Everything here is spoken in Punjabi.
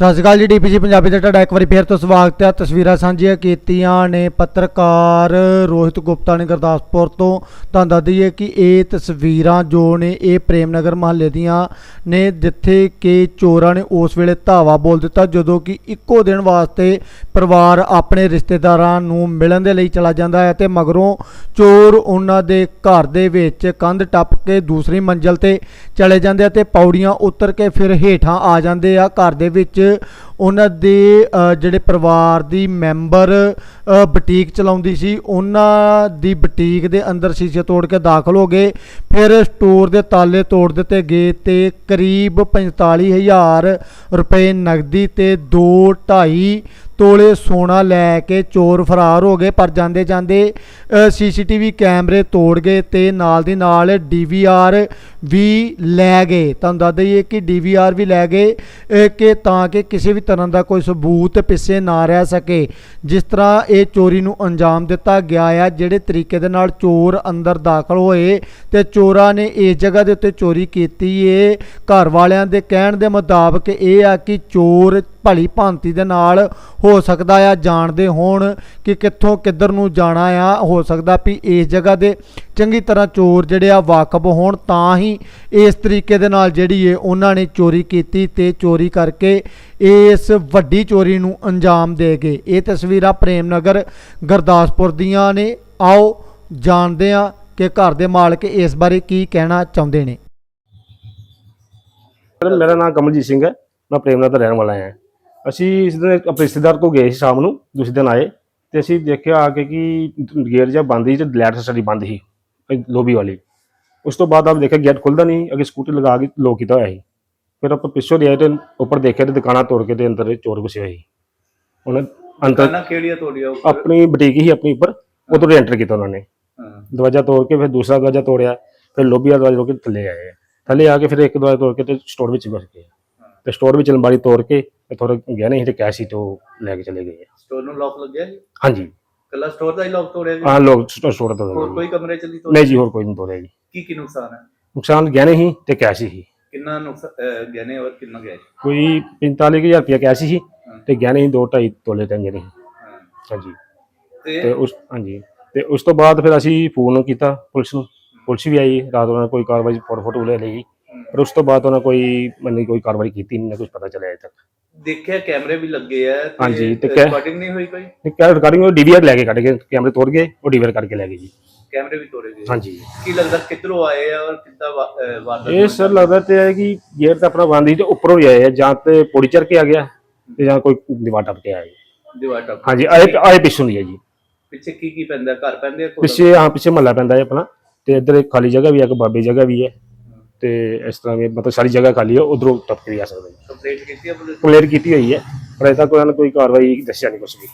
ਸਤਿ ਸ਼੍ਰੀ ਅਕਾਲ ਜੀ ਡੀਪੀਜੀ ਪੰਜਾਬੀ ਦਾ ਤੁਹਾਡਾ ਇੱਕ ਵਾਰੀ ਫੇਰ ਤੋਂ ਸਵਾਗਤ ਹੈ। ਤਸਵੀਰਾਂ ਸਾਂਝੀਆਂ ਕੀਤੀਆਂ ਨੇ ਪੱਤਰਕਾਰ ਰੋਹਿਤ ਗੁਪਤਾ ਨੇ ਗੁਰਦਾਸਪੁਰ ਤੋਂ। ਤੁਹਾਨੂੰ ਦੱਸ ਦਈਏ ਕਿ ਇਹ ਤਸਵੀਰਾਂ ਜੋ ਨੇ, ਇਹ ਪ੍ਰੇਮ ਨਗਰ ਮਹੱਲੇ ਦੀਆਂ ਨੇ, ਜਿੱਥੇ ਕਿ ਚੋਰਾਂ ਨੇ ਉਸ ਵੇਲੇ ਧਾਵਾ ਬੋਲ ਦਿੱਤਾ, ਜਦੋਂ ਕਿ ਇੱਕੋ ਦਿਨ ਵਾਸਤੇ ਪਰਿਵਾਰ ਆਪਣੇ ਰਿਸ਼ਤੇਦਾਰਾਂ ਨੂੰ ਮਿਲਣ ਦੇ ਲਈ ਚਲਾ ਜਾਂਦਾ ਹੈ ਤੇ ਮਗਰੋਂ ਚੋਰ ਉਹਨਾਂ ਦੇ ਘਰ ਦੇ ਵਿੱਚ ਕੰਧ ਟੱਪ ਕੇ ਦੂਸਰੀ ਮੰਜ਼ਲ ਤੇ ਚਲੇ ਜਾਂਦੇ ਆ ਤੇ ਪੌੜੀਆਂ ਉਤਰ ਕੇ ਫਿਰ ਹੇਠਾਂ ਆ ਜਾਂਦੇ ਆ। ਘਰ ਦੇ ਵਿੱਚ ਉਹਨਾਂ ਦੇ ਜਿਹੜੇ ਪਰਿਵਾਰ ਦੀ ਮੈਂਬਰ ਅ, ਬੁਟੀਕ ਚਲਾਉਂਦੀ ਸੀ ਉਹਨਾਂ ਦੀ ਬੁਟੀਕ ਦੇ ਅੰਦਰ ਸ਼ੀਸ਼ੇ ਤੋੜ ਕੇ ਦਾਖਲ ਹੋ ਗਏ। ਫਿਰ ਸਟੋਰ ਦੇ ਤਾਲੇ ਤੋੜ ਦਿੱਤੇ ਗਏ ਤੇ ਕਰੀਬ 45000 ਰੁਪਏ ਨਗਦੀ ਤੇ 2.5 ਤੋਲੇ ਸੋਨਾ ਲੈ ਕੇ ਚੋਰ ਫਰਾਰ ਹੋ ਗਏ, ਪਰ ਜਾਂਦੇ ਜਾਂਦੇ ਸੀਸੀਟੀਵੀ ਕੈਮਰੇ ਤੋੜ ਗਏ ਤੇ ਨਾਲ ਦੀ ਨਾਲ ਡੀਵੀਆਰ ਵੀ ਲੈ ਗਏ। ਤੁਹਾਨੂੰ ਦੱਸ ਦਈਏ ਕਿ ਡੀਵੀਆਰ ਵੀ ਲੈ ਗਏ ਕਿ ਤਾਂ ਕਿ ਕਿਸੇ ਵੀ ਤਰ੍ਹਾਂ ਦਾ ਕੋਈ ਸਬੂਤ ਪਿੱਛੇ ਨਾ ਰਹਿ ਸਕੇ। ਜਿਸ ਤਰ੍ਹਾਂ ਇਹ ਚੋਰੀ ਨੂੰ ਅੰਜਾਮ ਦਿੱਤਾ ਗਿਆ ਆ, ਜਿਹੜੇ ਤਰੀਕੇ ਦੇ ਨਾਲ ਚੋਰ ਅੰਦਰ ਦਾਖਲ ਹੋਏ ਤੇ ਚੋਰਾਂ ਨੇ ਇਸ ਜਗ੍ਹਾ ਦੇ ਉੱਤੇ ਚੋਰੀ ਕੀਤੀ ਏ। ਘਰ ਵਾਲਿਆਂ ਦੇ ਕਹਿਣ ਦੇ ਮੁਤਾਬਕ ਇਹ ਆ ਕਿ ਚੋਰ ਭਲੀ ਭਾਂਤੀ ਦੇ ਨਾਲ ਹੋ ਸਕਦਾ ਆ, ਜਾਣਦੇ ਹੋਣ ਕਿ ਕਿੱਥੋਂ ਕਿੱਧਰ ਨੂੰ ਜਾਣਾ ਆ, ਹੋ ਸਕਦਾ ਵੀ ਇਸ ਜਗ੍ਹਾ ਦੇ ਚੰਗੀ ਤਰ੍ਹਾਂ ਚੋਰ ਜਿਹੜੇ ਆ ਵਾਕਬ ਹੋਣ, ਤਾਂ ਹੀ ਇਸ ਤਰੀਕੇ ਦੇ ਨਾਲ ਜਿਹੜੀ ਏ ਉਹਨਾਂ ਨੇ ਚੋਰੀ ਕੀਤੀ ਤੇ ਚੋਰੀ ਕਰਕੇ ਇਸ ਵੱਡੀ ਚੋਰੀ ਨੂੰ ਅੰਜਾਮ ਦੇ ਗਏ। ਇਹ ਤਸਵੀਰਾਂ ਪ੍ਰੇਮ ਨਗਰ ਗੁਰਦਾਸਪੁਰ ਦੀਆਂ ਨੇ। ਆਓ ਜਾਣਦੇ ਆ ਕਿ ਘਰ ਦੇ ਮਾਲਕ ਇਸ ਬਾਰੇ ਕੀ ਕਹਿਣਾ ਚਾਹੁੰਦੇ ਨੇ। ਮੇਰਾ ਨਾਮ ਕਮਲਜੀਤ ਸਿੰਘ ਹੈ। ਮੈਂ ਪ੍ਰੇਮਨਗਰ ਦਾ ਰਹਿਣ ਵਾਲਾ ਹਾਂ। ਅਸੀਂ ਇਸ ਦਿਨ ਆਪਣੇ ਰਿਸ਼ਤੇਦਾਰ ਤੋਂ ਗਏ ਸੀ ਸ਼ਾਮ ਨੂੰ ਦੂਸਰੇ ਦਿਨ ਆਏ ਤੇ ਅਸੀਂ ਦੇਖਿਆ ਆ ਕੇ ਕਿ ਗੇਟ ਜਾਂ ਬੰਦ ਸੀ ਤੇ ਲਾਈਟ ਸਾਡੀ ਬੰਦ ਸੀ ਲੋਬੀ ਵਾਲੀ। ਉਸ ਤੋਂ ਬਾਅਦ ਆਪ ਦੇਖਿਆ ਗੇਟ ਖੁੱਲਦਾ ਨਹੀਂ ਅੱਗੇ ਸਕੂਟੀ ਲਗਾ ਕੇ ਲੋਕ ਕੀਤਾ ਹੋਇਆ ਸੀ। ਫਿਰ ਆਪਾਂ ਪਿੱਛੋਂ ਦੇ ਆਏ ਤੇ ਉੱਪਰ ਦੇਖਿਆ ਤੇ ਦੁਕਾਨਾਂ ਤੋੜ ਕੇ ਤੇ ਅੰਦਰ ਚੋਰ ਘੁਸੇ ਹੋਏ ਸੀ। ਉਹਨੇ ਅੰਦਰ ਕਿਹੜੀਆਂ ਉੱਪਰ? ਆਪਣੀ ਬੁਟੀਕ ਹੀ ਆਪਣੀ ਉੱਪਰ ਉਧਰ ਐਂਟਰ ਕੀਤਾ ਉਹਨਾਂ ਨੇ। ਦਰਵਾਜ਼ਾ ਤੋੜ ਕੇ ਫਿਰ ਦੂਸਰਾ ਦਰਵਾਜ਼ਾ ਤੋੜਿਆ ਫਿਰ ਲੋਬੀ ਵਾਲਾ ਦਰਵਾਜ਼ਾ ਤੋੜ ਕੇ ਥੱਲੇ ਆਏ। ਥੱਲੇ ਆ ਕੇ ਫਿਰ ਇੱਕ ਦਰਵਾਜ਼ਾ ਤੋੜ ਕੇ ਤੇ ਸਟੋਰ ਵਿੱਚ ਘੁਸ ਗਏ। ਤੇ ਸਟੋਰ ਵਿੱਚ ਅਲਮਾਰੀ ਤੋੜ ਕੇ ਤੇ ਥੋੜਾ ਗਹਿਣੇ ਸੀ ਤੇ ਕੈਸ਼ ਸੀ ਤੇ ਉਹ ਲੈ ਕੇ ਚਲੇ ਗਏ ਸਟੋਰ ਨੂੰ ਲੌਕ ਲੱਗਿਆ ਜੀ? ਹਾਂਜੀ। ਕੱਲਾ ਸਟੋਰ ਦਾ ਹੀ ਲੌਕ ਤੋੜਿਆ ਜੀ? ਹਾਂ ਲੋਕ ਸਟੋਰ ਸਟੋਰ ਤੋਂ ਹੋਰ ਕੋਈ ਕਮਰੇ ਚ ਨਹੀਂ ਤੋੜਿਆ? ਨਹੀਂ ਜੀ ਹੋਰ ਕੋਈ ਨਹੀਂ ਤੋੜਿਆ ਜੀ। ਕੀ ਕੀ ਨੁਕਸਾਨ ਹੈ? ਨੁਕਸਾਨ ਗਹਿਣੇ ਸੀ ਤੇ ਕੈਸ਼ ਸੀ। ਕਿੰਨਾ ਨੁਕਸਾਨ ਗਹਿਣੇ ਔਰ ਕਿੰਨਾ ਗਿਆ ਜੀ? ਕੋਈ 45000 ਰੁਪਇਆ ਕੈਸ਼ ਸੀ ਤੇ ਗਹਿਣੇ ਸੀ 2.5 ਤੋਲੇ ਟੰਗੇ ਨੇ ਹਾਂ। ਹਾਂਜੀ। ਤੇ ਤੇ ਉਸ ਹਾਂਜੀ। ਤੇ ਉਸ ਤੋਂ ਬਾਅਦ ਫਿਰ ਅਸੀਂ ਫੋਨ ਕੀਤਾ ਪੁਲਿਸ ਨੂੰ। ਪੁਲਿਸ ਵੀ ਆਈ ਰਾਤ ਉਹਨਾਂ ਨੇ ਕੋਈ ਕਾਰਵਾਈ ਫੋਟੋ ਫੋਟੋ ਲੈ ਲਈ। ਪਰ ਉਸ ਤੋਂ ਬਾਅਦ ਉਹਨਾਂ ਕੋਈ ਮੰਨੀ ਕੋਈ ਕਾਰਵਾਈ ਕੀਤੀ ਨਹੀਂ ਨਾ ਕੁਝ ਪਤਾ ਚੱਲਿਆ ਅਜੇ ਤੱਕ। ਦੇਖਿਆ ਕੈਮਰੇ ਵੀ ਲੱਗੇ ਆ ਹਾਂਜੀ, ਤੇ ਕੈ- ਰਿਕਾਰਡਿੰਗ ਨਹੀਂ ਹੋਈ ਕੋਈ? ਤੇ ਕੈ ਰਿਕਾਰਡਿੰਗ ਉਹ ਡੀਵੀਆਰ ਲੈ ਕੇ ਕੱਢ ਕੇ ਕੈਮਰੇ ਤੋੜ ਗਏ ਉਹ ਡੀਵੀਆਰ ਕਰਕੇ ਲੈ ਗਏ ਜੀ। ਕੈਮਰੇ ਵੀ ਤੋੜੇ ਗਏ। ਹਾਂਜੀ। ਕੀ ਲੱਗਦਾ ਕਿੱਧਰੋਂ ਆਏ ਆ ਔਰ ਕਿੱਦਾਂ ਵਾ- ਅਹ ਵਾਰਦਾਤ ਇਹ ਸਰ ਲੱਗਦਾ ਤੇ ਹੈ ਕਿ ਗੇਟ ਤਾਂ ਆਪਣਾ ਬੰਦ ਸੀ ਤੇ ਉੱਪਰੋਂ ਹੀ ਆਏ ਆ ਜਾਂ ਤੇ ਪੌੜੀ ਚੜ ਕੇ ਆ ਗਿਆ ਤੇ ਜਾਂ ਕੋਈ ਦੀਵਾਰ ਟੱਪ ਕੇ ਆਇਆ ਜੀ ਦੀਵਾਰ ਟੱਪ ਹਾਂਜੀ ਆਏ ਆਏ ਪਿੱਛੋਂ ਦੀ ਹੈ ਜੀ। ਪਿੱਛੇ ਕੀ ਕੀ ਪੈਂਦਾ ਘਰ ਪੈਂਦੇ ਆ ਕੋਲ? ਪਿੱਛੇ ਹਾਂ ਪਿੱਛੇ ਮਹੱਲਾ ਪੈਂਦਾ ਹੈ ਆਪਣਾ ਤੇ ਇੱਧਰ ਇੱਕ ਖਾਲੀ ਜਗ੍ਹਾ ਵੀ ਹੈ ਇੱਕ ਬਾਬੇ ਜਗ੍ਹਾ ਵੀ ਹੈ। ਤੇ ਇਸ ਤਰ੍ਹਾਂ ਵੀ ਮਤਲਬ ਸਾਰੀ ਜਗ੍ਹਾ ਖਾਲੀ ਹੈ ਉਧਰੋਂ ਟੱਪ ਕੇ ਵੀ ਆ ਸਕਦਾ ਕੰਪਲੇਂਟ ਕੀਤੀ ਆ ਪੁਲਿਸ ਕੰਪਲੇਂਟ ਕੀਤੀ ਹੋਈ ਹੈ ਪਰ ਅਜੇ ਤੱਕ ਉਹਨਾਂ ਨੇ ਕੋਈ ਕਾਰਵਾਈ ਦੱਸਿਆ ਨਹੀਂ ਕੁਛ ਵੀ।